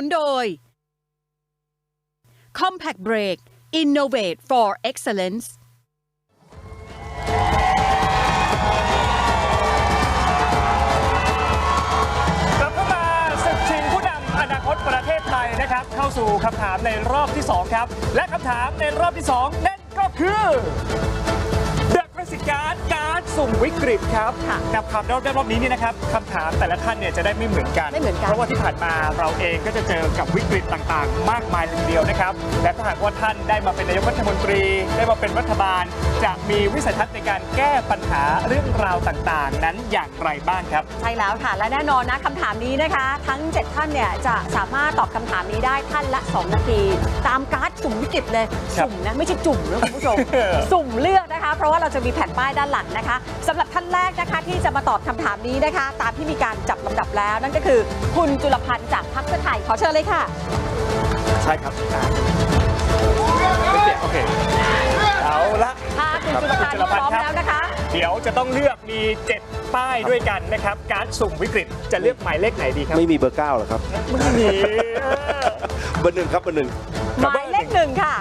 นุนโดย Compact Brake Innovate for Excellence กลับเข้ามาศึกชิงผู้นำอนาคตประเทศไทยนะครับ เข้าสู่คำถามในรอบที่ 2 ครับ และคำถามในรอบที่ 2 นั่นก็คือ เดอะกราสิการ์ดการ์ดสุ่มวิกฤตครับค่ะกับคำรอบรอบนี้นี่นะครับคำถามแต่ละท่านเนี่ยจะได้ไม่เหมือนกัน ไม่เหมือนกัน เพราะว่าที่ผ่านมาเราเองก็จะเจอกับวิกฤตต่างๆ มากมายเลยทีเดียวนะครับ และถ้าหากว่าท่านได้มาเป็นนายกรัฐมนตรี ได้มาเป็นรัฐบาล จะมีวิสัยทัศน์ในการแก้ปัญหาเรื่องราวต่างๆ นั้นอย่างไรบ้างครับ ใช่แล้วค่ะ และแน่นอนนะคำถามนี้นะคะ ทั้ง 7 ท่านเนี่ยจะสามารถตอบคำถามนี้ได้ท่านละ 2 นาที ตามการ์ดสุ่มวิกฤตเลยครับสุ่มนะไม่ใช่จุ่มนะคุณผู้ชม สุ่มเลือกนะคะ เพราะว่าเราจะมีแผ่นป้ายด้านหลังนะคะสำหรับท่านแรกนะคะที่จะมาตอบคำถามนี้นะคะ ตามที่มีการจับลำดับแล้ว นั่นก็คือคุณจุลพันธ์จากพรรคเพื่อไทยขอเชิญเลยค่ะ ใช่ครับไม่เสียโอเคเอาละถ้าคุณจุลพันธ์คุณจุลพันธ์พร้อมครับแล้วนะคะ เดี๋ยวจะต้องเลือกมี 7 ป้ายด้วยกันนะครับ การดสุ่มวิกฤตจะเลือกหมายเลขไหนดีครับ ไม่มีเบอร์เก้าหรอครับไม่มีเออเบอร์หนึ่งครับเบอร์หนึ่งหมายเลขหนึ่งค่ะ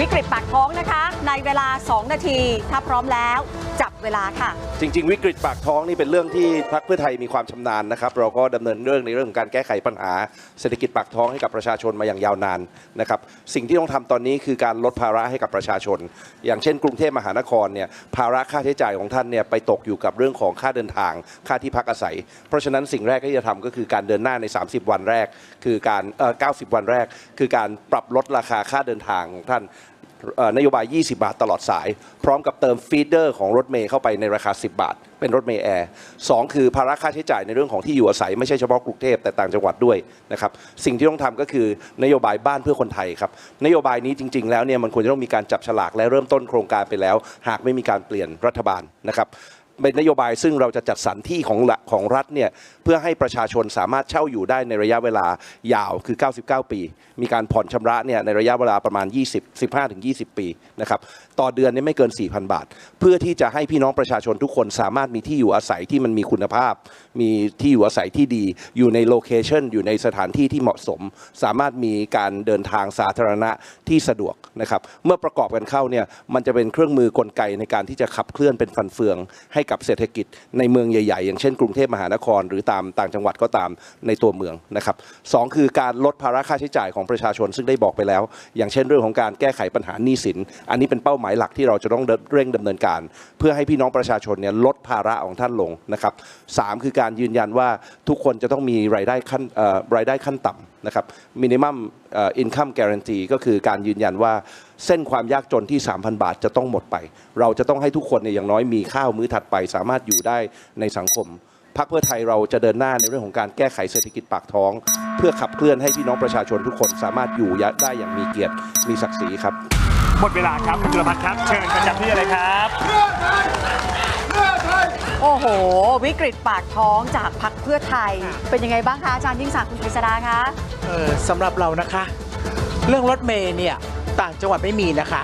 วิกฤตปากท้องนะคะ ในเวลา 2 นาที ถ้าพร้อมแล้ว จับเวลาค่ะ จริง ๆ วิกฤตปากท้องนี่เป็นเรื่องที่พรรคเพื่อไทยมีความชำนาญนะครับ เราก็ดำเนินเรื่องในเรื่องของการแก้ไขปัญหา เศรษฐกิจปากท้องให้กับประชาชนมาอย่างยาวนานนะครับ สิ่งที่ต้องทำตอนนี้คือการลดภาระให้กับประชาชน อย่างเช่น กรุงเทพมหานครเนี่ยภาระค่าใช้จ่ายของท่านเนี่ยไปตกอยู่กับเรื่องของค่าเดินทาง ค่าที่พักอาศัย เพราะฉะนั้นสิ่งแรกที่จะทำก็คือการเดินหน้าใน 30 วันแรก คือการเอ่อ90 วันแรก คือการปรับลดราคาค่าเดินทางของท่าน นโยบาย 20 บาทตลอดสาย พร้อมกับเติมฟีดเดอร์ของรถเมย์เข้าไปในราคา 10 บาท เป็นรถเมย์แอร์สองคือภาระค่าใช้จ่ายในเรื่องของที่อยู่อาศัยไม่ใช่เฉพาะกรุงเทพแต่ต่างจังหวัดด้วยนะครับสิ่งที่ต้องทำก็คือนโยบายบ้านเพื่อคนไทยครับนโยบายนี้จริง ๆ แล้วเนี่ยมันควรจะต้องมีการจับฉลากและเริ่มต้นโครงการไปแล้ว หากไม่มีการเปลี่ยนรัฐบาลนะครับ เป็นนโยบายซึ่งเราจะจัดสรรที่ของของรัฐเนี่ยเพื่อให้ประชาชนสามารถเช่าอยู่ได้ในระยะเวลายาวคือ 99 ปี มีการผ่อนชำระเนี่ยในระยะเวลาประมาณ 20 15ถึง20 ปีนะครับ ต่อเดือนนี่ไม่เกิน 4,000 บาท เพื่อที่จะให้พี่น้องประชาชนทุกคนสามารถมีที่อยู่อาศัยที่มันมีคุณภาพ มีที่อยู่อาศัยที่ดี อยู่ในโลเคชันอยู่ในสถานที่ที่เหมาะสม สามารถมีการเดินทางสาธารณะที่สะดวกนะครับเมื่อประกอบกันเข้าเนี่ยมันจะเป็นเครื่องมือกลไกในการที่จะขับเคลื่อนเป็นฟันเฟือง ให้กับเศรษฐกิจในเมืองใหญ่ๆ อย่างเช่นกรุงเทพมหานคร หรือตามต่างจังหวัดก็ตามในตัวเมืองนะครับสองคือการลดภาระค่าใช้จ่ายของประชาชนซึ่งได้บอกไปแล้ว อย่างเช่นเรื่องของการแก้ไขปัญหาหนี้สิน อันนี้เป็นเป้าหมายหลักที่เราจะต้องเร่งดำเนินการ เพื่อให้พี่น้องประชาชนเนี่ยลดภาระของท่านลงนะครับสามคือการยืนยันว่าทุกคนจะต้องมีรายได้ขั้นรายได้ขั้นต่ำนะครับ minimum เอ่อ income guarantee ก็คือการยืนยันว่าเส้นความยากจนที่ 3,000 บาทจะต้องหมดไป เราจะต้องให้ทุกคนเนี่ยอย่างน้อยมีข้าวมื้อถัดไป สามารถอยู่ได้ในสังคมพรรคเพื่อไทยเราจะเดินหน้าในเรื่องของการแก้ไขเศรษฐกิจปากท้อง เพื่อขับเคลื่อนให้พี่น้องประชาชนทุกคนสามารถอยู่ได้อย่างมีเกียรติมีศักดิ์ศรีครับ หมดเวลาครับคุณจุลพัฒน์ครับ เชิญประจำที่เลยครับ โอ้โห วิกฤตปากท้องจากพรรคเพื่อไทย เป็นยังไงบ้างคะอาจารย์ยิ่งศักดิ์คุณกฤษดาคะ เออสำหรับเรานะคะ เรื่องรถเมย์เนี่ยต่างจังหวัดไม่มีนะคะ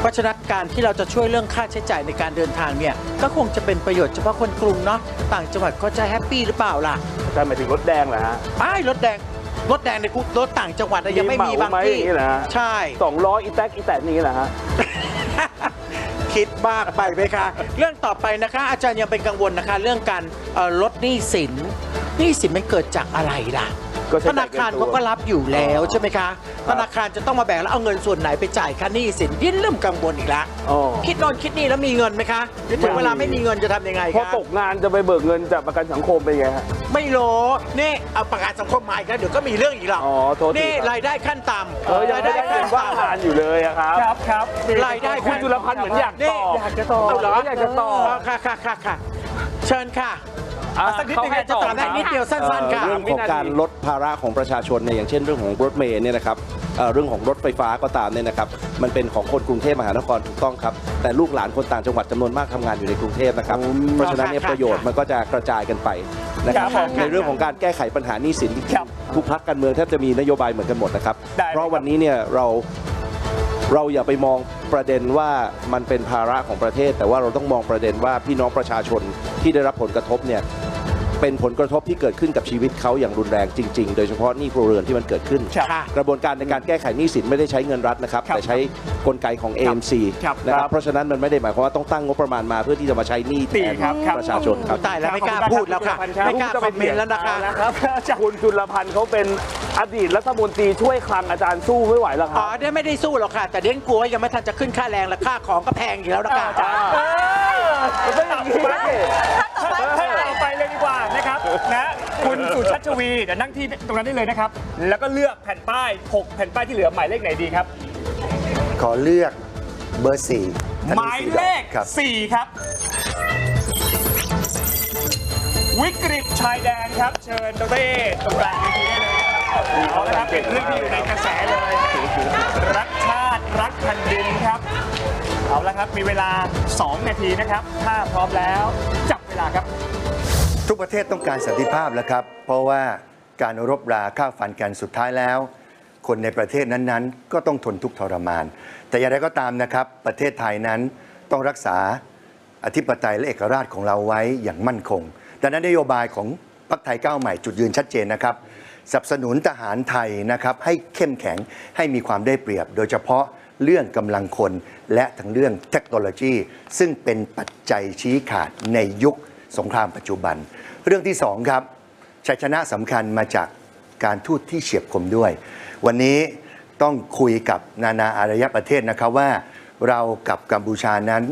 เพราะฉะนั้นการที่เราจะช่วยเรื่องค่าใช้จ่ายในการเดินทางเนี่ยก็คงจะเป็นประโยชน์เฉพาะคนกรุงเนาะต่างจังหวัดก็จะแฮปปี้หรือเปล่าล่ะอาจารย์หมายถึงรถแดงเหรอฮะไอ้ายรถแดง รถแดงในคุกรถต่างจังหวัดอะยังไม่มีเหบางไหมที่อย่างนี้เหรอฮะใช่สองล้ออีแท็กอีแตนนี้เหรอฮะคิดมากไปไหมคะ เรื่องต่อไปนะคะ อาจารย์ยังเป็นกังวลนะคะ เรื่องการเอ่อลดหนี้สินหนี้สินมันเกิดจากอะไรล่ะ ก็ใช้ธนาคารเขาก็รับอยู่แล้วใช่ไหมคะครัธบนาคารจะต้องมาแบ่งแล้วเอาเงินส่วนไหนไปจ่ายค่าหนี้สินยิ่งเริ่มกังวลอีกแล้วอ๋อ คิดโนอนคิดนี่แล้วมีเงินไหมคะหรือถึงเวลาไม่มีเงินจะทำยังไงพอคะตกงานจะไปเบิกเงินจากประกันสังคมเป็นไงฮะ ไม่รู้นี่เอาประกาศสังคมมาอีกแล้วเดี๋ยวก็มีเรื่องอีกหรอกอ๋อโทษทีนี่ครับ รายได้ขั้นต่ำเออยังไม่ได้เงินว่างงานอยู่เลยอะครับ ครับครับรายได้คุณจุลพันธ์เหมือนอยากตอบ อยากจะตอบเอาเหรออยากจะตอบค่ะค่ะค่ะค่ะเชิญค่ะ อะสักนิดเขานึงให้จะตอบถามได้นิดเดียวสั้นๆค่ะ เรื่องของการลดภาระของประชาชนเนี่ยอย่างเช่นเรื่องของรถเมล์เนี่ยนะครับเอ่อเรื่องของรถไฟฟ้าก็ตามเนี่ยนะครับมันเป็นของคนกรุงเทพมหานครถูกต้องครับ แต่ลูกหลานคนต่างจังหวัดจำนวนมากทำงานอยู่ในกรุงเทพนะครับอืมเพราะฉะนั้นเนี่ยครับประโยชน์มันก็จะกระจายกันไปนะครับครับผมในเรื่องของการแก้ไขปัญหาหนี้สินครับทุกพักการเมืองแทบจะมีนโยบายเหมือนกันหมดนะครับ ได้เพราะวันนี้เนี่ยเรา เราอย่าไปมองประเด็นว่ามันเป็นภาระของประเทศ แต่ว่าเราต้องมองประเด็นว่าพี่น้องประชาชนที่ได้รับผลกระทบเนี่ย เป็นผลกระทบที่เกิดขึ้นกับชีวิตเขาอย่างรุนแรงจริง ๆ โดยเฉพาะหนี้ครัวเรือนที่มันเกิดขึ้น ครับค่ะกระบวนการในการแก้ไขหนี้สินไม่ได้ใช้เงินรัฐนะครับ ครับแต่ใช้กลไกของ AMC ครับนะคครัรับบเพราะฉะนั้นมันไม่ได้หมายความว่าต้องตั้งงบประมาณมาเพื่อที่จะมาใช้หนี้แทดีนครับครับ ประชาชนครับ ตายแล้วไม่กล้าพูดแล้วค่ะ ไม่กล้าคอมเมนต์แล้วนะคะ ครับคุณจุลพันธ์เขาเป็นอดีตรัฐมนตรีช่วยคลังอาจารย์สู้ไม่ไหวแล้วคอ๋รัอบเดี๋ยวไม่ได้สู้หรอกค่ะ แต่เดี๋ยวกลัวว่ายังไม่ทันจะขึ้นค่าแรงและค่าของก็แพงอยู่แล้วนะคะอาจารย์ เออมันเป็นอย่างนี้ไปให้เราไปเลยดีกว่า นะครับนะคุณสุชัชวีเดี๋ยวนั่งที่ตรงนั้นได้เลยนะครับ แล้วก็เลือกแผ่นป้าย6แผ่นป้ายที่เหลือหมายเลขไหนดีครับ ขอเลือกเบอร์สี่ธหนิมายสีเลดขอกครับ4ครับ วิกฤตชายแดนครับ เชิญดรเอตรงกลางเวทีได้เลยครับเอาละครับเป็นเรื่องที่อยู่ในกระแสเลย รักชาติรักแผ่นดินครับ เอาละครับมีเวลา 2 นาทีนะครับ ถ้าพร้อมแล้ว จับเวลาครับ ทุกประเทศต้องการสันติภาพแล้วครับ เพราะว่าการรบราฆ่าฟันกันสุดท้ายแล้ว คนในประเทศนั้นๆ ก็ต้องทนทุกข์ทรมาน แต่อย่างไรก็ตามนะครับ ประเทศไทยนั้นต้องรักษาอธิปไตยและเอกราชของเราไว้อย่างมั่นคง ดังนั้นนโยบายของพรรคไทยก้าวใหม่จุดยืนชัดเจนนะครับสนับสนุนทหารไทยนะครับให้เข้มแข็งให้มีความได้เปรียบ โดยเฉพาะเรื่องกำลังคนและทั้งเรื่องเทคโนโลยี ซึ่งเป็นปัจจัยชี้ขาดในยุค สงครามปัจจุบัน เรื่องที่สองครับชัยชนะสำคัญมาจากการทูตที่เฉียบคมด้วย วันนี้ต้องคุยกับนานาอารยประเทศนะครับว่าเรากับกัมพูชานั้น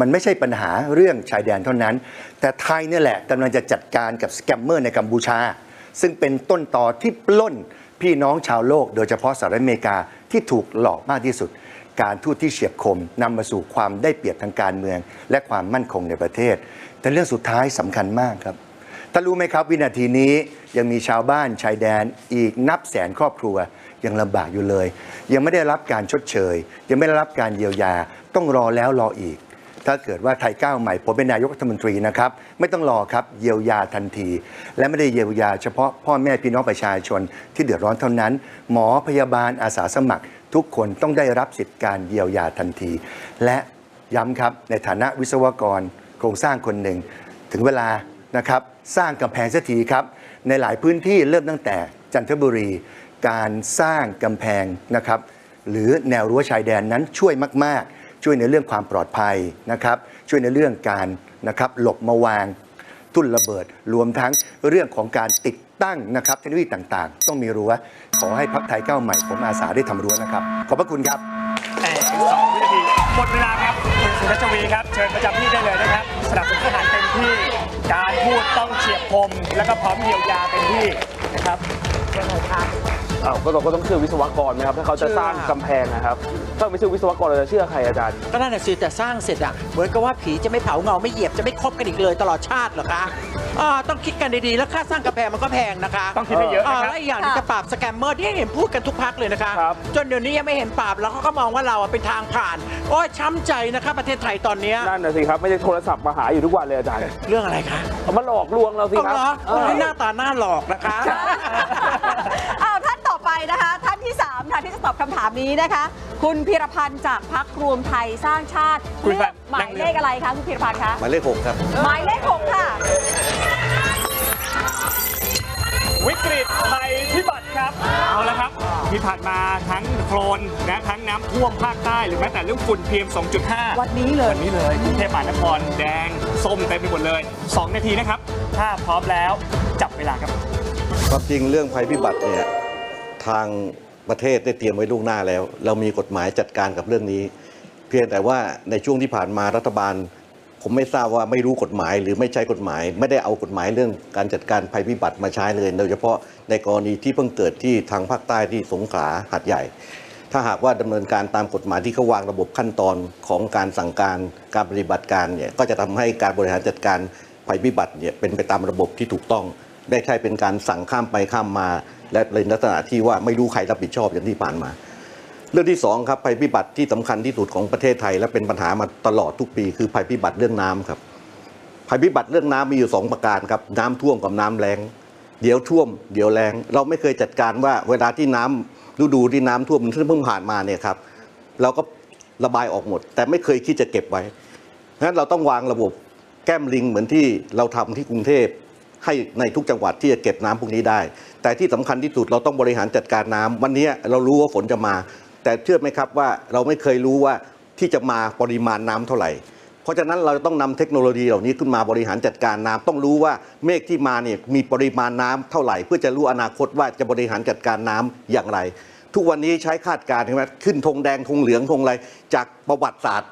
มันไม่ใช่ปัญหาเรื่องชายแดนเท่านั้น แต่ไทยเนี่ยแหละกำลังจะจัดการกับสแกมเมอร์ในกัมพูชา ซึ่งเป็นต้นต่อที่ปล้นพี่น้องชาวโลก โดยเฉพาะสหรัฐอเมริกาที่ถูกหลอกมากที่สุด การทูตที่เฉียบคมนำมาสู่ความได้เปรียบทางการเมือง และความมั่นคงในประเทศ แต่เรื่องสุดท้ายสำคัญมากครับท่านรู้ไหมครับ วินาทีนี้ยังมีชาวบ้านชายแดนอีกนับแสนครอบครัวยังลำบากอยู่เลย ยังไม่ได้รับการชดเชย ยังไม่ได้รับการเยียวยา ต้องรอแล้วรออีก ถ้าเกิดว่าไทยก้าวใหม่ผมเป็นนายกรัฐมนตรีนะครับ ไม่ต้องรอครับเยียวยาทันที และไม่ได้เยียวยาเฉพาะพ่อแม่พี่น้องประชาชนที่เดือดร้อนเท่านั้น หมอพยาบาลอาสาสมัคร ทุกคนต้องได้รับสิทธิการเยียวยาทันที และย้ำครับในฐานะวิศวกรโครงสร้างคนหนึ่ง ถึงเวลานะครับสร้างกำแพงสักทีครับ ในหลายพื้นที่เริ่มตั้งแต่จันทบุรี การสร้างกำแพงนะครับหรือแนวรั้วชายแดนนั้นช่วยมาก ๆ ช่วยในเรื่องความปลอดภัยนะครับช่วยในเรื่องการนะครับหลบมาวาง ทุ่นระเบิดรวมทั้งเรื่องของการติด ตั้งนะครับเทคโนโลยีต่างๆ ต้องมีรั้วขอให้พักไทยก้าวใหม่ผมอาสาได้ทำรั้วนะครับ ขอบพระคุณครับ แต่อีกสองวินาทีหมดเวลาครับคุณสุรชวีครับ เชิญประจำที่ได้เลยนะครับสนับสนุนทหารเต็มที่ การพูดต้องเฉียบคมแล้วก็พร้อมเยียวยาเต็มที่นะครับอ้าวก็เราก็ต้องเชื่อวิศวกรไหมครับ ถ้าเขาจะสร้างกำแพงนะครับ ถ้าไม่เชื่อวิศวกรเราจะเชื่อใครอาจารย์ ก็นั่นแหะสิแต่สร้างเสร็จอะเหมือนกับว่าผีจะไม่เผาเงาไม่เหยียบจะไม่คบกันอีกเลยตลอดชาติเหรอคะอ่าต้องคิดกันดีๆ แล้วค่าสร้างกำแพงมันก็แพงนะคะต้องคิดให้เยอะนะครับาและอีกอย่างหนึงจะปราบสแกมเมอร์ที่เห็นพูดกันทุกพักเลยนะคะ ครับ จนเดี๋ยวนี้ยังไม่เห็นปราบแล้วเขาก็มองว่าเราอะเป็นทางผ่าน โอ้ยช้ำใจนะคะประเทศไทยตอนเนี้ยนั่นน่ะสิครับไม่ได้โทรศัพท์มาหาอยู่ทุกวันเลยอาจารย์เรื่องอะไรคะ เอามาหลอกลวงเราสิเอาครัเหรอเออโอ้ยหน้าตาหน้าหลอกนะคะ นี้นะคะ คุณพีรพันธ์จากพักรวมไทยสร้างชาติคุณเลือกพันธ์หมายเลขอะไรคะคุณพีรพันธ์คะหมายเลข6ครับ หมายเลข6ค่ะ วิกฤตภัยพิบัติครับ เอาละครับ ที่ผ่านมาทั้งโคลนนะทั้งน้ำท่วมภาคใต้หรือแม้แต่เรื่องฝุ่น PM 2.5 วันนี้เลย วันนี้เลยกรุงเทพมหานครแดง ส้มเต็มไปหมดเลย 2 นาทีนะครับ ถ้าพร้อมแล้วจับเวลาครับ ความจริงเรื่องภัยพิบัติเนี่ยทาง ประเทศได้เตรียมไว้ล่วงหน้าแล้ว เรามีกฎหมายจัดการกับเรื่องนี้ เพียงแต่ว่าในช่วงที่ผ่านมารัฐบาล ผมไม่ทราบว่าไม่รู้กฎหมายหรือไม่ใช้กฎหมาย ไม่ได้เอากฎหมายเรื่องการจัดการภัยพิบัติมาใช้เลยโดยเฉพาะในกรณีที่เพิ่งเกิดที่ทางภาคใต้ที่สงขลาหัดใหญ่ ถ้าหากว่าดำเนินการตามกฎหมายที่เขาวางระบบขั้นตอนของการสั่งการการปฏิบัติการเนี่ยก็จะทำให้การบริหารจัดการภัยพิบัติเนี่ยเป็นไปตามระบบที่ถูกต้อง ได้ใช่เป็นการสั่งข้ามไปข้ามมา และเป็นลักษณะที่ว่าไม่รู้ใครรับผิดชอบอย่างที่ผ่านมา เรื่องที่สองครับภัยพิบัติที่สำคัญที่สุดของประเทศไทย และเป็นปัญหามาตลอดทุกปี คือภัยพิบัติเรื่องน้ำครับภัยพิบัติเรื่องน้ำมีอยู่สองประการครับน้ำท่วมกับน้ำแล้งเดี๋ยวท่วม เดี๋ยวแล้งเราไม่เคยจัดการว่าเวลาที่น้ำฤดูที่น้ำท่วมซึ่เพิ่งผ่านมาเนี่ยครับเราก็ระบายออกหมด แต่ไม่เคยคิดจะเก็บไว้งั้นเราต้องวางระบบแก้มลิงเหมือนที่เราทำที่กรุงเทพให้ในทุกจังหวัดที่จะเก็บน้ำพวกนี้ได้ แต่ที่สำคัญที่สุดเราต้องบริหารจัดการน้ำวันนี้เรารู้ว่าฝนจะมา แต่เชื่อไหมครับว่าเราไม่เคยรู้ว่าที่จะมาปริมาณน้ำเท่าไหร่ เพราะฉะนั้นเราจะต้องนำเทคโนโลยีเหล่านี้ขึ้นมาบริหารจัดการน้ำต้องรู้ว่าเมฆที่มาเนี่ยมีปริมาณน้ำเท่าไหร่ เพื่อจะรู้อนาคตว่าจะบริหารจัดการน้ำอย่างไร ทุกวันนี้ใช้คาดการณ์ใช่ไหมขึ้นธงแดงธงเหลืองธงอะไรจากประวัติศาสตร์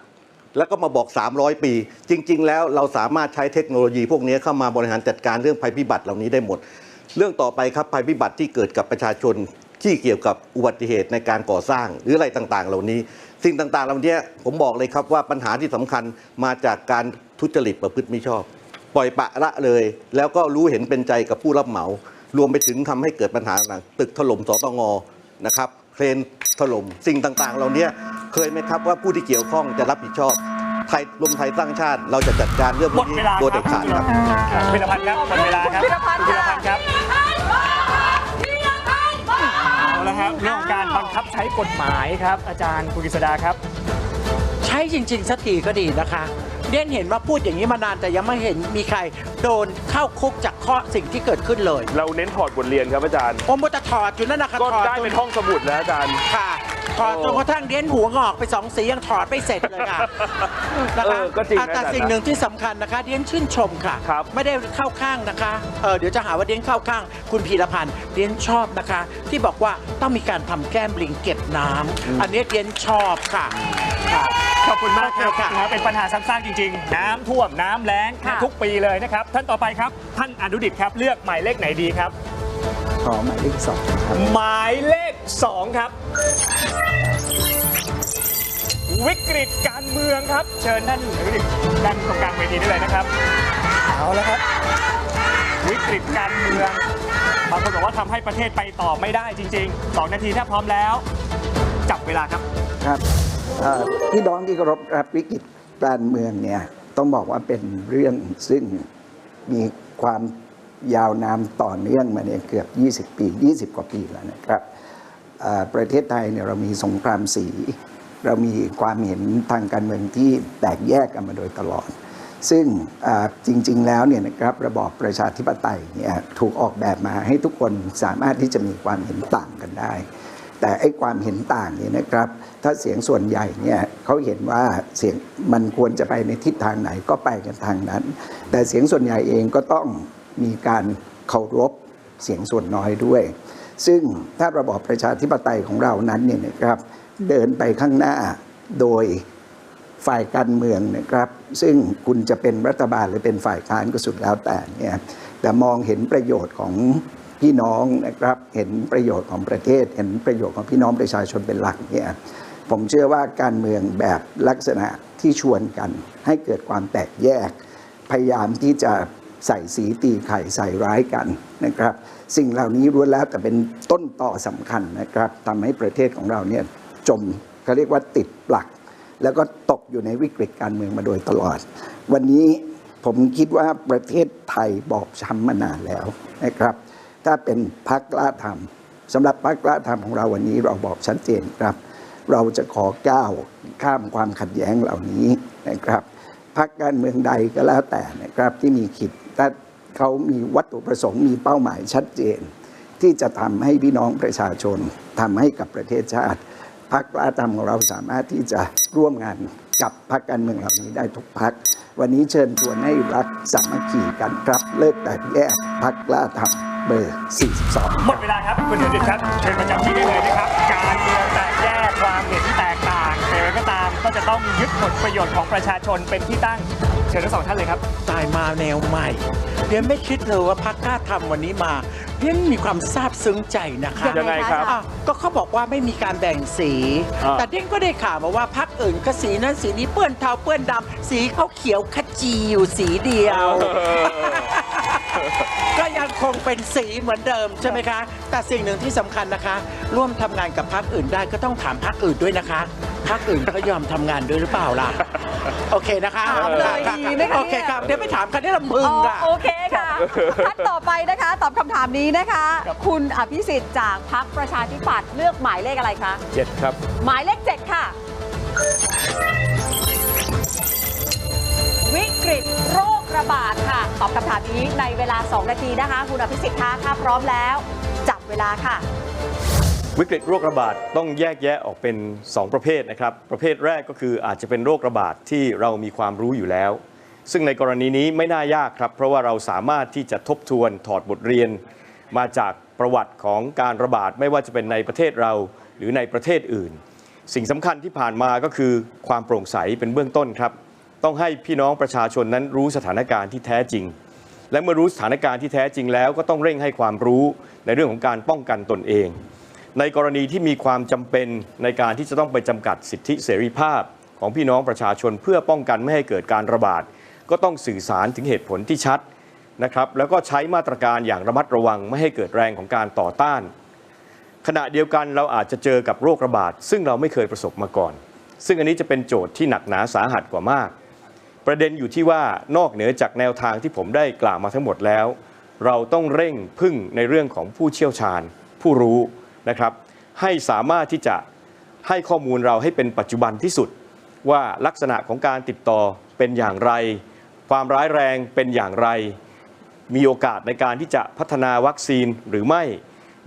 แล้วก็มาบอก 300 ปี จริง ๆ แล้วเราสามารถใช้เทคโนโลยีพวกนี้เข้ามาบริหารจัดการเรื่องภัยพิบัติเหล่านี้ได้หมด เรื่องต่อไปครับภัยพิบัติที่เกิดกับประชาชนที่เกี่ยวกับอุบัติเหตุในการก่อสร้างหรืออะไรต่างๆ เหล่านี้ สิ่งต่างๆ เหล่านี้ผมบอกเลยครับว่าปัญหาที่สำคัญมาจากการทุจริตประพฤติมิชอบ ปล่อยปละละเลย แล้วก็รู้เห็นเป็นใจกับผู้รับเหมา รวมไปถึงทำให้เกิดปัญหาต่างๆตึกถล่มสตงนะครับเครนถล่มสิ่งต่างๆ เหล่านี้เคยไหมครับว่าผู้ที่เกี่ยวข้องจะรับผิดชอบไทยรวมไทยสร้างชาติ เราจะจัดการเรื่องหพมวกดนี้เวลาโดยเด็ดขาดครับพิรพันธ์ครับหมดเวลาครับคุณพิรพันธ์คุณพิรพันธ์ครับ เอาละครับเรื่องของการบังคับใช้กฎหมายครับ อาจารย์คุณกฤษดาครับ ใช้จริง ๆสักทีก็ดีนะคะเดียนเห็นว่าพูดอย่างนี้มานานแต่ยังไม่เห็นมีใครโดนเข้าคุกจากข้อสิ่งที่เกิดขึ้นเลย เราเน้นถอดบทเรียนครับอาจารย์โอมจะถอดอยู่นั่นนะคะก็ถอดได้จเป็นห้องสมุดแล้วอาจารย์ค่ะ ถอดจนกระทั่งเดียนหัวงอกไปสองสียังถอดไม่เสร็จเลยค่ะนะเอคะอก็จริงนะอะแต่อาจารย์สิ่งหนึ่งที่สำคัญนะคะเดียนชื่นชมค่ะ ครับ ไม่ได้เข้าข้างนะคะเออเดี๋ยวจะหาว่าเดียนเข้าข้าง คุณพีรพันธ์เดียนชอบนะคะ ที่บอกว่าต้องมีการทำแก้มลิงเก็บน้ำอันนี้เดียนชอบค่ะค่ะ ขอบคุณมากครับโอเคค่ะนะเป็นปัญหาซ้ำซากจริง ๆ น้ำท่วมน้ำแล้งค่ะ ทุกปีเลยนะครับ ท่านต่อไปครับ ท่านอนุดิตครับ เลือกหมายเลขไหนดีครับ ขอหมายเลขสองครับ หมายเลข 2 ครับ วิกฤตการเมืองครับ เชิญท่านอนุดิตด้านตรงกลางเวทีได้เลยนะครับ เอาแล้วครับ วิกฤตการเมืองบางคนบอกว่าทำให้ประเทศไปต่อไม่ได้จริง ๆ 2 นาทีถ้าพร้อมแล้ว จับเวลาครับครับเอ่อพี่น้องที่เคารพรับวิกฤตการเมืองเนี่ยต้องบอกว่าเป็นเรื่องซึ่งมีความยาวนานต่อเนื่องมาเนี่ยเกือบ 20 ปี 20 กว่าปีแล้วนะครับเอ่อ ประเทศไทยเนี่ยเรามีสงครามสี เรามีความเห็นทางการเมืองที่แตกแยกกันมาโดยตลอด ซึ่งจริง ๆ แล้วเนี่ยนะครับระบอบประชาธิปไตยเนี่ยถูกออกแบบมาให้ทุกคนสามารถที่จะมีความเห็นต่างกันได้ แต่ไอ้ความเห็นต่างเนี่ยนะครับ ถ้าเสียงส่วนใหญ่เนี่ยเขาเห็นว่าเสียงมันควรจะไปในทิศทางไหนก็ไปกันทางนั้น แต่เสียงส่วนใหญ่เองก็ต้องมีการเคารพเสียงส่วนน้อยด้วย ซึ่งถ้าระบอบประชาธิปไตยของเรานั้นเนี่ยนะครับเดินไปข้างหน้าโดยฝ่ายการเมืองนะครับ ซึ่งคุณจะเป็นรัฐบาลหรือเป็นฝ่ายค้านก็สุดแล้วแต่เนี่ยแต่มองเห็นประโยชน์ของพี่น้องนะครับเห็นประโยชน์ของประเทศ เห็นประโยชน์ของพี่น้องประชาชนเป็นหลักเนี่ยผมเชื่อว่าการเมืองแบบลักษณะที่ชวนกัน ให้เกิดความแตกแยก พยายามที่จะใส่สีตีไข่ใส่ร้ายกัน นะครับ สิ่งเหล่านี้ล้แล้วแต่เป็นต้นต่อสำคัญนะครับทำให้ประเทศของเราเนี่ยจมเขาเรียกว่าติดปลัก แล้วก็ตกอยู่ในวิกฤตการเมืองมาโดยตลอด วันนี้ผมคิดว่าประเทศไทยบอบช้ำมานานแล้วนะครับ ถ้าเป็นพักกล้าทำสำหรับพักกล้าทำของเราวันนี้เราบอกชัดเจนครับ เราจะขอก้าวข้ามความขัดแย้งเหล่านี้นะครับพักการเมืองใดก็แล้วแต่นะครับที่มีขีดถ้า เขามีวัตถุประสงค์มีเป้าหมายชัดเจน ที่จะทำให้พี่น้องประชาชนทำให้กับประเทศชาติพรรคกล้าทำของเราสามารถที่จะร่วมงานกับพรรคการเมืองเหล่านี้ได้ทุกพรรควันนี้เชิญชวนให้รักสามัคคีกันครับเลิกแตกแยกพรรคกล้าทำเบอร์ 42 หมดเวลาครับคุณอนุดิตครับเชิญประจำที่ได้เลยนะครับ การเมืองแตกแยกความเห็นแตกต่างแต่อก็ตามก็จะต้องยึดผลประโยชน์ของประชาชนเป็นที่ตั้ง ชิญทั้งสองท่านเลยครับ ตายมาแนวใหม่เดียนไม่คิดเลยว่าพักกล้าทำวันนี้มาเดียนมีความซาบซึ้งใจนะคะยังไงครับ อะก็เขาบอกว่าไม่มีการแบ่งสี อ่า แต่เดียนก็ได้ข่าวมาว่าพักอื่นก็สีนั้นสีนี้เปื้อนเทาเปื้อนดำสีเขาเขียวขจีอยู่สีเดียวก็ยัง คงเป็นสีเหมือนเดิมใช่ไหมคะ แต่สิ่งหนึ่งที่สำคัญนะคะ ร่วมทำงานกับพรรคอื่นได้ก็ต้องถามพรรคอื่นด้วยนะคะพรรคอื่นเขายอมทำงานด้วยหรือเปล่าล่ะ โอเคนะคะถามเลยดีไหมคะโอเคครับเดี๋ยวไปถามคันนี้ลำพึงอ๋ออะ โอเคค่ะ ท่านต่อไปนะคะ ตอบคำถามนี้นะคะ คุณอภิสิทธิ์จากพรรคประชาธิปัตย์เลือกหมายเลขอะไรคะ เจ็ดครับ หมายเลขเจ็ดค่ะ วิกฤตโรคระบาดค่ะ ตอบคำถามนี้ในเวลา 2 นาทีนะคะ คุณอภิสิทธิ์คะถ้าพร้อมแล้ว จับเวลาค่ะ วิกฤตโรคระบาดต้องแยกแยะออกเป็น 2 ประเภทนะครับ ประเภทแรกก็คืออาจจะเป็นโรคระบาดที่เรามีความรู้อยู่แล้ว ซึ่งในกรณีนี้ไม่น่ายากครับ เพราะว่าเราสามารถที่จะทบทวนถอดบทเรียน มาจากประวัติของการระบาดไม่ว่าจะเป็นในประเทศเราหรือในประเทศอื่น สิ่งสำคัญที่ผ่านมาก็คือความโปร่งใสเป็นเบื้องต้นครับ ต้องให้พี่น้องประชาชนนั้นรู้สถานการณ์ที่แท้จริง และเมื่อรู้สถานการณ์ที่แท้จริงแล้ว ก็ต้องเร่งให้ความรู้ในเรื่องของการป้องกันตนเอง ในกรณีที่มีความจำเป็นในการที่จะต้องไปจำกัดสิทธิเสรีภาพของพี่น้องประชาชนเพื่อป้องกันไม่ให้เกิดการระบาด ก็ต้องสื่อสารถึงเหตุผลที่ชัดนะครับแล้วก็ใช้มาตรการอย่างระมัดระวังไม่ให้เกิดแรงของการต่อต้าน ขณะเดียวกันเราอาจจะเจอกับโรคระบาด ซึ่งเราไม่เคยประสบมาก่อน ซึ่งอันนี้จะเป็นโจทย์ที่หนักหนาสาหัสกว่ามาก ประเด็นอยู่ที่ว่านอกเหนือจากแนวทางที่ผมได้กล่าวมาทั้งหมดแล้ว เราต้องเร่งพึ่งในเรื่องของผู้เชี่ยวชาญ ผู้รู้นะครับ ให้สามารถที่จะให้ข้อมูลเราให้เป็นปัจจุบันที่สุด ว่าลักษณะของการติดต่อเป็นอย่างไร ความร้ายแรงเป็นอย่างไร มีโอกาสในการที่จะพัฒนาวัคซีนหรือไม่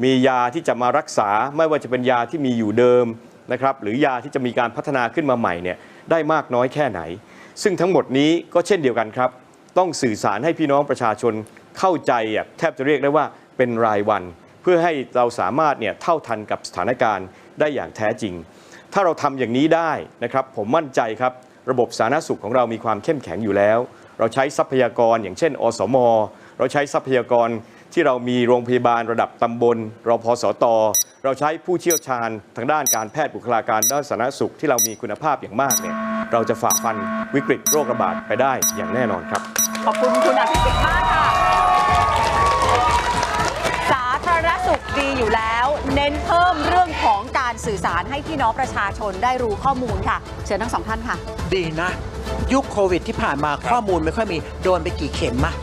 มียาที่จะมารักษาไม่ว่าจะเป็นยาที่มีอยู่เดิมนะครับหรือยาที่จะมีการพัฒนาขึ้นมาใหม่เนี่ยได้มากน้อยแค่ไหน ซึ่งทั้งหมดนี้ก็เช่นเดียวกันครับ ต้องสื่อสารให้พี่น้องประชาชนเข้าใจแทบจะเรียกได้ว่าเป็นรายวัน เพื่อให้เราสามารถเนี่ยเท่าทันกับสถานการณ์ได้อย่างแท้จริง ถ้าเราทำอย่างนี้ได้นะครับ ผมมั่นใจครับ ระบบสาธารณสุขของเรามีความเข้มแข็งอยู่แล้ว เราใช้ทรัพยากรอย่างเช่น อสม เราใช้ทรัพยากรที่เรามีโรงพยาบาลระดับตำบลรพสตเราใช้ผู้เชี่ยวชาญทางด้านการแพทย์บุคลากรด้านสาธารณสุขที่เรามีคุณภาพอย่างมากเนี่ย เราจะฝ่าฟันวิกฤตโรคระบาดไปได้อย่างแน่นอนครับ ขอบคุณคุณอภิสิทธิ์มากค่ะ สาธารณสุขดีอยู่แล้ว เน้นเพิ่มเรื่องของการสื่อสารให้พี่น้องประชาชนได้รู้ข้อมูลค่ะ เชิญทั้งสองท่านค่ะ ดีนะ ยุคโควิดที่ผ่านมาข้อมูลไม่ค่อยมีโดนไปกี่เข็มอะ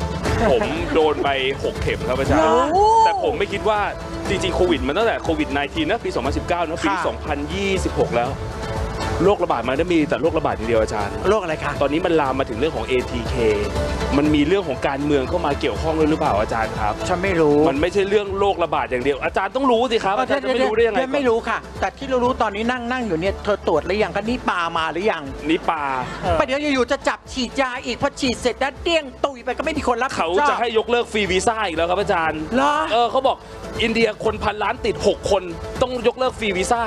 ผมโดนไป 6 เข็มครับอาจารย์เหรอแต่ผมไม่คิดว่าจริงๆ โควิดมันตั้งแต่โควิด -19 นะปี 2019นะปี ค่ะ 2026 แล้ว โรคระบาดมันไม่ได้มีแต่โรคระบาดอย่างเดียวอาจารย์ โรคอะไรคะตอนนี้มันลามมาถึงเรื่องของ ATK มันมีเรื่องของการเมืองเข้ามาเกี่ยวข้องด้วยหรือเปล่าอาจารย์ครับ ฉันไม่รู้มันไม่ใช่เรื่องโรคระบาดอย่างเดียว อาจารย์ต้องรู้สิครับอาจารย์จะไม่รู้ได้ยังไงเไม่รู้ค่ะ แต่ที่เรารู้ตอนนี้นั่งนั่งอยู่เนี่ยเธอตรวจหรือยังคะนี่ปลามาหรือยังนี่ปลาไปเดี๋ยวอยู่ๆจะจับฉีดยาอีกพอฉีดเสร็จแล้วเดี้ยงตุยไปก็ไม่มีคนรับผิดเขาชอบจะให้ยกเลิกฟรีวีซ่าอีกแล้วครับอาจารย์ เหรอ เออเขาบอกอินเดียคนพันล้านติด 6 คนต้องยกเลิกฟรีวีซ่า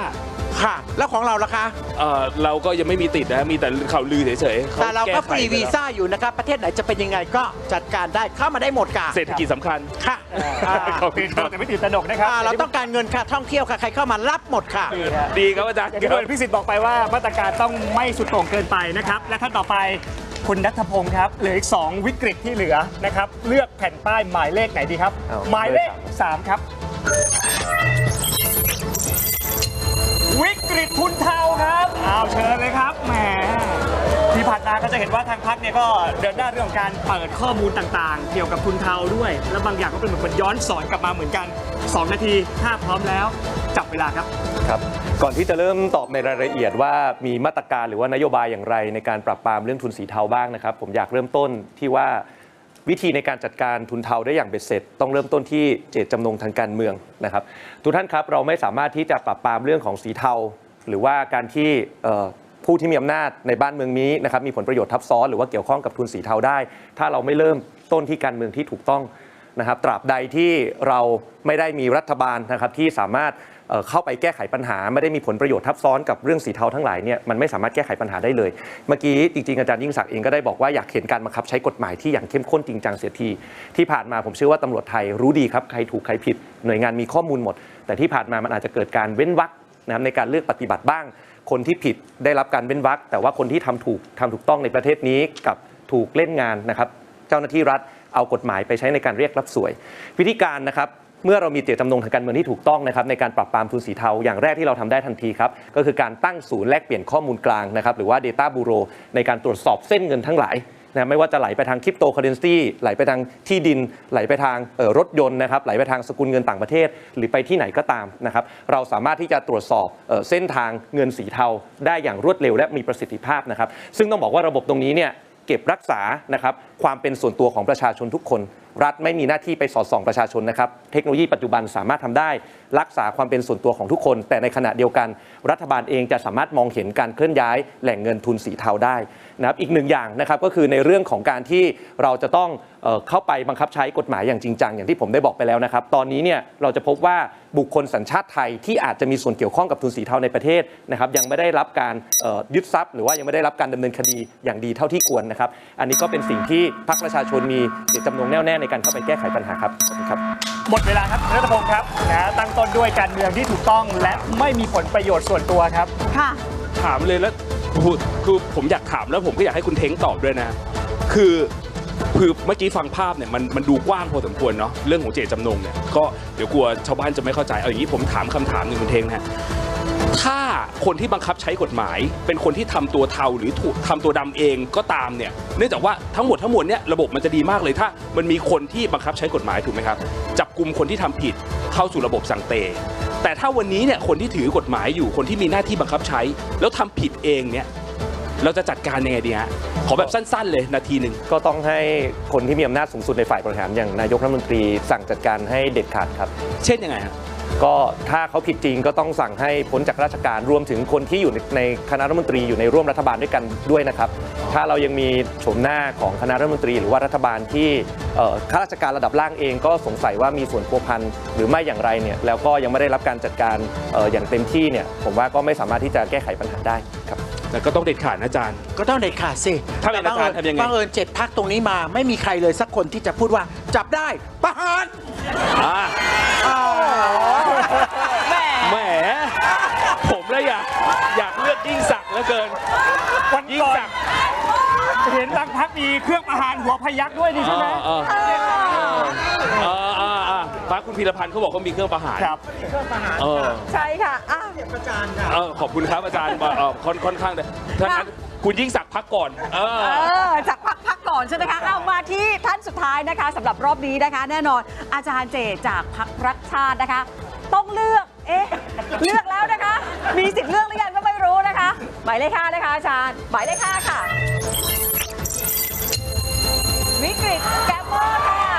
ค่ะ แล้วของเราล่ะคะ เออเราก็ยังไม่มีติดนะมีแต่ข่าวลือเฉยๆขแต่เราก็แไขฟรีไปวีแล้วซ่าอยู่นะครับ ประเทศไหนจะเป็นยังไงก็จัดการได้เข้ามาได้หมดค่ะเศรษฐกิจสำคัญ ค่ะขอบคุณครับแต่ไม่ตื่นตระหนกนะครับอ่าเราต้องการเงินค่ะท่องเที่ยวค่ะ ใครเข้ามารับหมดค่ะดีครับอาจารย์อย่างที่คุณพิสิทธิ์บอกไปว่ามาตรการต้องไม่สุดโต่งเกินไปนะครับ และท่านต่อไปคุณนัทพงศ์ครับเหลืออีก 2 วิกฤตที่เหลือนะครับ เลือกแผ่นป้ายหมายเลขไหนดีครับ เอา หมายเลข 3 ครับ วิกฤตทุนเทาครับเอาเชิญเลยครับแหมที่ผ่านมาก็จะเห็นว่าทางพักเนี่ยก็เดินหน้าเรื่องของการเปิดข้อมูลต่างๆ เกี่ยวกับทุนเทาด้วย และบางอย่างก็เป็นเหมือนย้อนสอนกลับมาเหมือนกัน 2 นาทีถ้าพร้อมแล้ว จับเวลาครับครับ ก่อนที่จะเริ่มตอบในรายละเอียดว่ามีมาตรการหรือว่านโยบายอย่างไรในการปราบปรามเรื่องทุนสีเทาบ้างนะครับ ผมอยากเริ่มต้นที่ว่า วิธีในการจัดการทุนเทาได้อย่างเบ็ดเสร็จ ต้องเริ่มต้นที่เจตจำนงทางการเมืองนะครับ ทุกท่านครับเราไม่สามารถที่จะปรับปรามเรื่องของสีเทา หรือว่าการที่ผู้ที่มีอำนาจในบ้านเมืองนี้นะครับมีผลประโยชน์ทับซ้อนหรือว่าเกี่ยวข้องกับทุนสีเทาได้ ถ้าเราไม่เริ่มต้นที่การเมืองที่ถูกต้อง นะครับตราบใดที่เราไม่ได้มีรัฐบาลนะครับที่สามารถเข้าไปแก้ไขปัญหาไม่ได้มีผลประโยชน์ทับซ้อนกับเรื่องสีเทาทั้งหลายเนี่ยมันไม่สามารถแก้ไขปัญหาได้เลย เมื่อกี้จริงๆอาจารย์ยิ่งศักดิ์เองก็ได้บอกว่าอยากเห็นการบังคับใช้กฎหมายที่อย่างเข้มข้นจริงจังเสียที ที่ผ่านมาผมเชื่อว่าตำรวจไทยรู้ดีครับใครถูกใครผิดหน่วยงานมีข้อมูลหมด แต่ที่ผ่านมามันอาจจะเกิดการเว้นวรรคนะครับในการเลือกปฏิบัติบ้าง คนที่ผิดได้รับการเว้นวรรคแต่ว่าคนที่ทำถูกทำถูกต้องในประเทศนี้กับถูกเล่นงานนะครับเจ้าหน้าที่รัฐ เอากฎหมายไปใช้ในการเรียกรับสวย วิธีการนะครับเมื่อเรามีเจตจำนงทางการเมืองที่ถูกต้องนะครับในการปราบปรามทุนสีเทาอย่างแรกที่เราทำได้ทันทีครับก็คือการตั้งศูนย์แลกเปลี่ยนข้อมูลกลางนะครับหรือว่า Data Bureau ในการตรวจสอบเส้นเงินทั้งหลายนะไม่ว่าจะไหลไปทางคริปโตเคอเรนซีไหลไปทางที่ดิน ไหลไปทางออรถยนต์นะครับไหลไปทางสกุลเงินต่างประเทศ หรือไปที่ไหนก็ตามนะครับเราสามารถที่จะตรวจสอบเออเส้นทางเงินสีเทา ได้อย่างรวดเร็วและมีประสิทธิภาพนะครับซึ่งต้องบอกว่าระบบตรงนี้เนี่ยเก็บรักษานะครับความเป็นส่วนตัวของประชาชนทุกคน รัฐไม่มีหน้าที่ไปสอดส่องประชาชนนะครับ เทคโนโลยีปัจจุบันสามารถทำได้ รักษาความเป็นส่วนตัวของทุกคน แต่ในขณะเดียวกัน รัฐบาลเองจะสามารถมองเห็นการเคลื่อนย้ายแหล่งเงินทุนสีเทาได้นะครับอีกหนึ่งอย่างนะครับก็คือในเรื่องของการที่เราจะต้องเข้าไปบังคับใช้กฎหมายอย่างจริงจังอย่างที่ผมได้บอกไปแล้วนะครับ ตอนนี้เนี่ยเราจะพบว่าบุคคลสัญชาติไทยที่อาจจะมีส่วนเกี่ยวข้องกับทุนสีเทาในประเทศนะครับยังไม่ได้รับการยึดทรัพย์ หรือว่ายังไม่ได้รับการดำเนินคดีอย่างดีเท่าที่ควรนะครับ อันนี้ก็เป็นสิ่งที่พรรคประชาชนมีเจตจำนงแน่วแน่ในการเข้าไปแก้ไขปัญหาครับขอบคุณครับ หมดเวลาครับรัฐพงศ์ครับนะตั้งต้นด้วยการเมืองที่ถูกต้อง และไม่มีผลประโยชน์ส่วนตัวครับ ค่ะ ถามเลยแล้วคือคือผมอยากถามแล้วผมก็อยากให้คุณเท้งตอบด้วยนะ คือคือเมื่อกี้ฟังภาพเนี่ยมันมันดูกว้างพอสมควรเนาะเรื่องของเจตจำนงเนี่ยก็เดี๋ยวกลัวชาวบ้านจะไม่เข้าใจเอาอย่างนี้ผมถามคำถามหนึ่งคุณเท้งนะฮะ ถ้าคนที่บังคับใช้กฎหมาย เป็นคนที่ทำตัวเทาหรือถูกทำตัวดำเองก็ตามเนี่ยเนื่องจากว่าทั้งหมดทั้งมวลเนี่ยระบบมันจะดีมากเลยถ้า มันมีคนที่บังคับใช้กฎหมายถูกไหมครับ จับกลุ่มคนที่ทำผิดเข้าสู่ระบบสังเต แต่ถ้าวันนี้เนี่ยคนที่ถือกฎหมายอยู่คนที่มีหน้าที่บังคับใช้ แล้วทำผิดเองเนี่ยเราจะจัดการยังไงดีฮะขอแบบสั้นๆ เลยนาทีหนึ่งก็ต้องให้คนที่มีอำนาจสูงสุดในฝ่ายบริหารอย่างนายกรัฐมนตรีสั่งจัดการให้เด็ดขาดครับ เช่นยังไงฮะ ก็ถ้าเขาผิดจริงก็ต้องสั่งให้พ้นจากราชการรวมถึงคนที่อยู่ในในคณะรัฐมนตรีอยู่ในร่วมรัฐบาลด้วยกันด้วยนะครับ ถ้าเรายังมีโฉมหน้าของคณะรัฐมนตรี หรือว่ารัฐบาลที่เอ่อข้าราชการระดับล่างเองก็สงสัยว่ามีส่วนพัวพันหรือไม่อย่างไรเนี่ยแล้วก็ยังไม่ได้รับการจัดการเอ่ออย่างเต็มที่เนี่ยผมว่าก็ไม่สามารถที่จะแก้ไขปัญหาได้ครับแต่ก็ต้องเด็ดขาดนะอาจารย์ ก็ต้องเด็ดขาดสิถ้าเป็นแต่อาจารย์ทำยังไงบังเอิญเจ็ดพักตรงนี้มา ไม่มีใครเลยสักคนที่จะพูดว่าจับได้ประหารอ่า แหมแหม ผมเลยอยากอยากเลือกยิ่งศักดิ์เหลือเกิน วันยิ่งก่อน ศักดิ์เห็นบางพักมีเครื่องประหารหัวพยักด้วยนี่ใช่ไหมเออเออเออเออพระคุณพีรพันธ์เขาบอกเขามีเครื่องประหารครับ เออใช่ค่ะอะ เออขอบคุณครับอาจารย์เออค่อนค่อนข้างเลยถ้างั้นคุณยิ่งศักดิ์พักก่อน เออ เออจากพักพักก่ อนใช่ไหมคะเอามาที่ท่านสุดท้ายนะคะสำหรับรอบนี้นะคะ แน่นอนอาจารย์เจจากพักรักชาตินะคะ ต้องเลือกเอ๊ะเลือกแล้วนะคะ มีสิทธิ์เลือกหรือยังก็ไม่รู้นะคะ หมายเลขห้านะคะอาจารย์หมายเลขห้าค่ะวิกฤตแกมเมอร์ค่ะ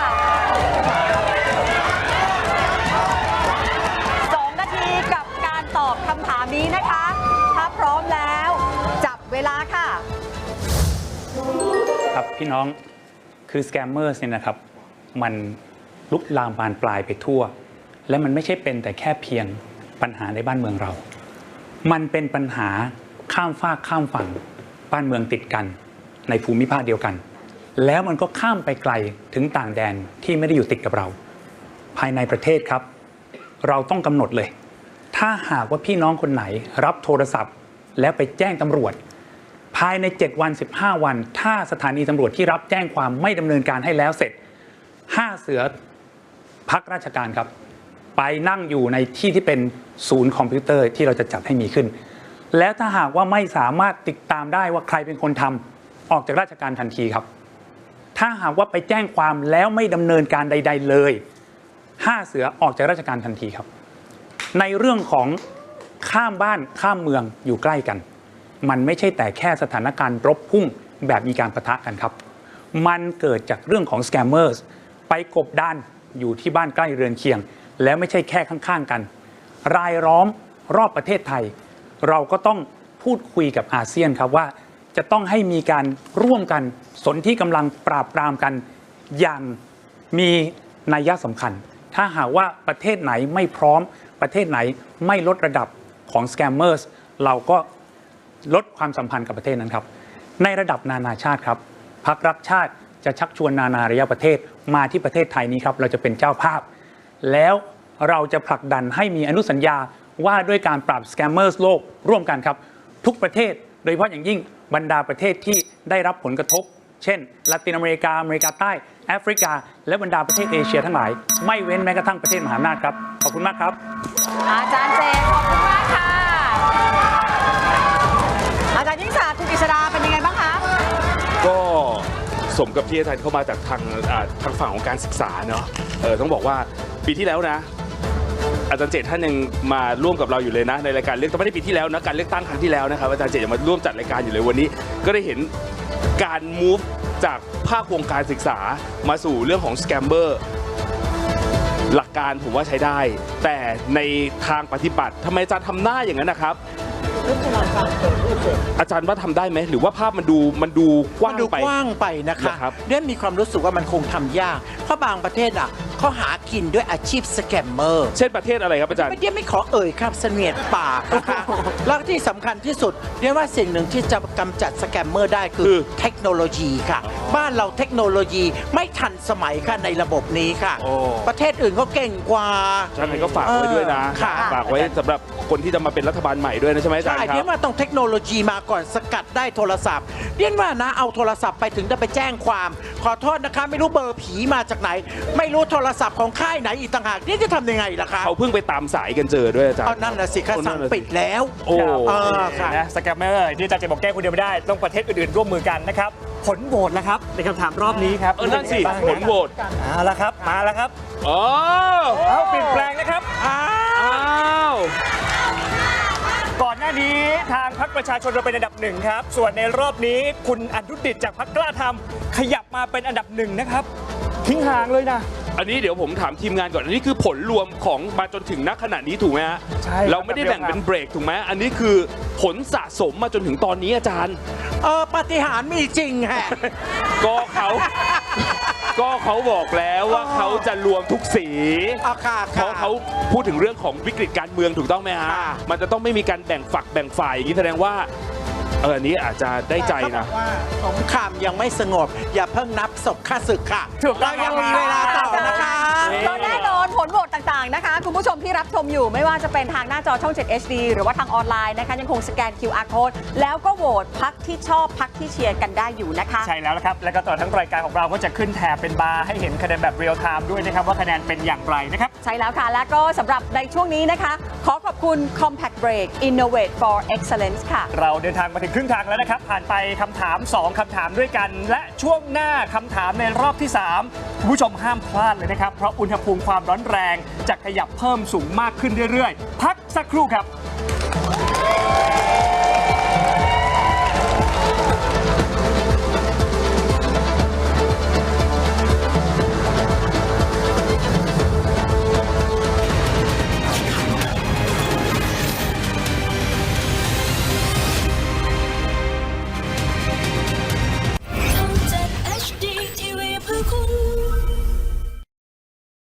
พี่น้องคือสแกมเมอร์เนี่ยนะครับ มันลุกลามบานปลายไปทั่ว และมันไม่ใช่เป็นแต่แค่เพียงปัญหาในบ้านเมืองเรา มันเป็นปัญหาข้ามฟากข้ามฝั่งบ้านเมืองติดกัน ในภูมิภาคเดียวกัน แล้วมันก็ข้ามไปไกลถึงต่างแดนที่ไม่ได้อยู่ติดกับเรา ภายในประเทศครับ เราต้องกำหนดเลย ถ้าหากว่าพี่น้องคนไหนรับโทรศัพท์ แล้วไปแจ้งตำรวจ ภายใน 7 วัน 15 วัน ถ้าสถานีตำรวจที่รับแจ้งความไม่ดำเนินการให้แล้วเสร็จ 5 เสือพักราชการครับ ไปนั่งอยู่ในที่ที่เป็นศูนย์คอมพิวเตอร์ที่เราจะจัดให้มีขึ้น แล้วถ้าหากว่าไม่สามารถติดตามได้ว่าใครเป็นคนทำออกจากราชการทันทีครับ ถ้าหากว่าไปแจ้งความแล้วไม่ดำเนินการใด ๆ เลย 5 เสือออกจากราชการทันทีครับ ในเรื่องของข้ามบ้านข้ามเมืองอยู่ใกล้กัน มันไม่ใช่แต่แค่สถานการณ์รบพุ่งแบบมีการประทะกันครับ มันเกิดจากเรื่องของสแกมเมอร์สไปกบดานอยู่ที่บ้านใกล้เรือนเคียง แล้วไม่ใช่แค่ข้างๆกัน รายล้อมรอบประเทศไทย เราก็ต้องพูดคุยกับอาเซียนครับว่า จะต้องให้มีการร่วมกันสนที่กำลังปราบปรามกัน อย่างมีนัยยะสำคัญ ถ้าหากว่าประเทศไหนไม่พร้อมประเทศไหนไม่ลดระดับของสแกมเมอร์สเราก็ ลดความสัมพันธ์กับประเทศนั้นครับ ในระดับนานาชาติครับพักรักชาติจะชักชวนนานาอารยประเทศมาที่ประเทศไทยนี้ครับ เราจะเป็นเจ้าภาพ แล้วเราจะผลักดันให้มีอนุสัญญาว่าด้วยการปราบสแกมเมอร์สโลกร่วมกันครับ ทุกประเทศโดยเฉพาะอย่างยิ่งบรรดาประเทศที่ได้รับผลกระทบ เช่นลาตินอเมริกาอเมริกาใต้แอฟริกา และบรรดาประเทศเอเชียทั้งหลาย ไม่เว้นแม้กระทั่งประเทศมหาอำนาจครับ ขอบคุณมากครับ อาจารย์เจขอบคุณมากค่ะ อาจารย์ยิ่งศักดิ์คุณกฤ ษดาเป็นยังไงบ้างคะ ก็สมกับที่อาจารย์เข้ามาจากทางอ่าทางฝั่งของการศึกษาเนาะเออต้องบอกว่าปีที่แล้วนะ อาจารย์เจตท่านยังมาร่วมกับเราอยู่เลยนะในรายการเลือกตั้งไม่ได้ปีที่แล้วนะการเลือกตั้งครั้งที่แล้วนะครับอาจารย์เจตยังมาร่วมจัดรายการอยู่เลยวันนี้ ก็ได้เห็นการ move จากภาควงการศึกษามาสู่เรื่องของสแกมเบอร์ หลักการผมว่าใช้ได้ แต่ในทางปฏิบัติทำไมอาจารย์ทำหน้าอย่างนั้นนะครับ อาจารย์ว่าทำได้ไหมหรือว่าภาพมันดูมันดูกว้างดูไปกว้างไปนะคะเหรอครับเรียนมีความรู้สึกว่ามันคงทำยากเพราะบางประเทศอะเขาหากินด้วยอาชีพสแกมเมอร์ เช่นประเทศอะไรครับอาจารย์ ไม่เดียนไม่ขอเอ่ยครับเสนียดปากนะคะแล้วที่สำคัญที่สุดเรียกว่าสิ่งหนึ่งที่จะกำจัดสแกมเมอร์ได้คือคือเทคโนโลยีค่ะ บ้านเราเทคโนโลยีไม่ทันสมัยค่ะในระบบนี้ค่ะ โอ้ ประเทศอื่นเขาเก่งกว่าอาจารย์ก็ฝากไว้ด้วยนะเออค่ะ ฝากไว้สำหรับคนที่จะมาเป็นรัฐบาลใหม่ด้วยนะใช่ไหมอาจารใช่ย์คเรีรัยบนว่าต้องเทคโนโลยีมาก่อนสกัดได้โทรศัพท์เรียนว่านะเอาโทรศัพท์ไปถึงจะไปแจ้งความ ขอโทษนะคะ ไม่รู้เบอร์ผีมาจากไหน ไม่รู้โทรศัพท์ของค่ายไหนอีกต่างหากเรียนจะทำยังไงล่ะคะเขาเพิ่งไปตามสายกันเจอด้วยอาจารย์ เอานั่นนะสิคะโอ้สั่งปิดแล้ว โอ้เออค่ะ นะสแกมเมอร์ที่อาจารย์เจตบอกแก้คนเดียวไม่ได้ ต้องประเทศอื่นๆร่วมมือกันนะครับ ผลโหวตแล้วครับ ในคำถามรอบนี้ครับเออนั่นสิเป็ยังไงผบ้างลโหวตเอาละครับ มาแล้วครับ อ๋อเอาเปลี่ยนแปลงนะครับ อ้าวก่อนหน้านี้ทางพรรคประชาชนเราเป็นอันดับหนึ่งครับ ส่วนในรอบนี้คุณอนุดิตจากพรรคกล้าทำขยับมาเป็นอันดับหนึ่งนะครับ ทิ้งห่างเลยนะ อันนี้เดี๋ยวผมถามทีมงานก่อน อันนี้คือผลรวมของมาจนถึงณขณะนี้ถูกไหมฮะใช่ครับเราไม่ได้แบ่งเป็นเบรกถูกไหมอันนี้คือผลสะสมมาจนถึงตอนนี้อาจารย์ เออปาฏิหารย์มีจริงฮะ ก็เขา ก็เขาบอกแล้วว่าเขาจะรวมทุกสี เอาค่ะเพค่ะ ราะเขาพูดถึงเรื่องของวิกฤตการเมืองถูกต้องไหมฮะ ค่ะ มันจะต้องไม่มีการแบ่งฝักแบ่งฝ่ายอย่างนี้แสดงว่า เอออันนี้อาจจะได้ใจนะเขาบอกว่าสงครามยังไม่สงบ อย่าเพิ่งนับศพข้าศึกค่ะถูกต้เราอง ยังมีเวลาต่อนะคะ ก็แน่นอนผลโหวตต่างๆนะคะ คุณผู้ชมที่รับชมอยู่ไม่ว่าจะเป็นทางหน้าจอช่อง 7 HD หรือว่าทางออนไลน์นะคะ ยังคงสแกน QR code แล้วก็โหวตพักที่ชอบพักที่เชียร์กันได้อยู่นะคะ ใช่แล้วละครับ แล้วก็ตลอดทั้งรายการของเราก็จะขึ้นแถบเป็นบาร์ให้เห็นคะแนนแบบเรียลไทม์ด้วยนะครับ ว่าคะแนนเป็นอย่างไรนะครับ ใช่แล้วค่ะ และก็สำหรับในช่วงนี้นะคะ ขอขอบคุณ Compact Break Innovate for Excellence ค่ะ เราเดินทางมาถึงครึ่งทางแล้วนะครับ ผ่านไปคำถาม 2คำถามด้วยกัน และช่วงหน้าคำถามในรอบที่ 3 คุณผู้ชมห้ามพลาดเลยนะครับ เพราะอุณหภูมิความร้อนแรงจะขยับเพิ่มสูงมากขึ้นเรื่อยๆ พักสักครู่ครับ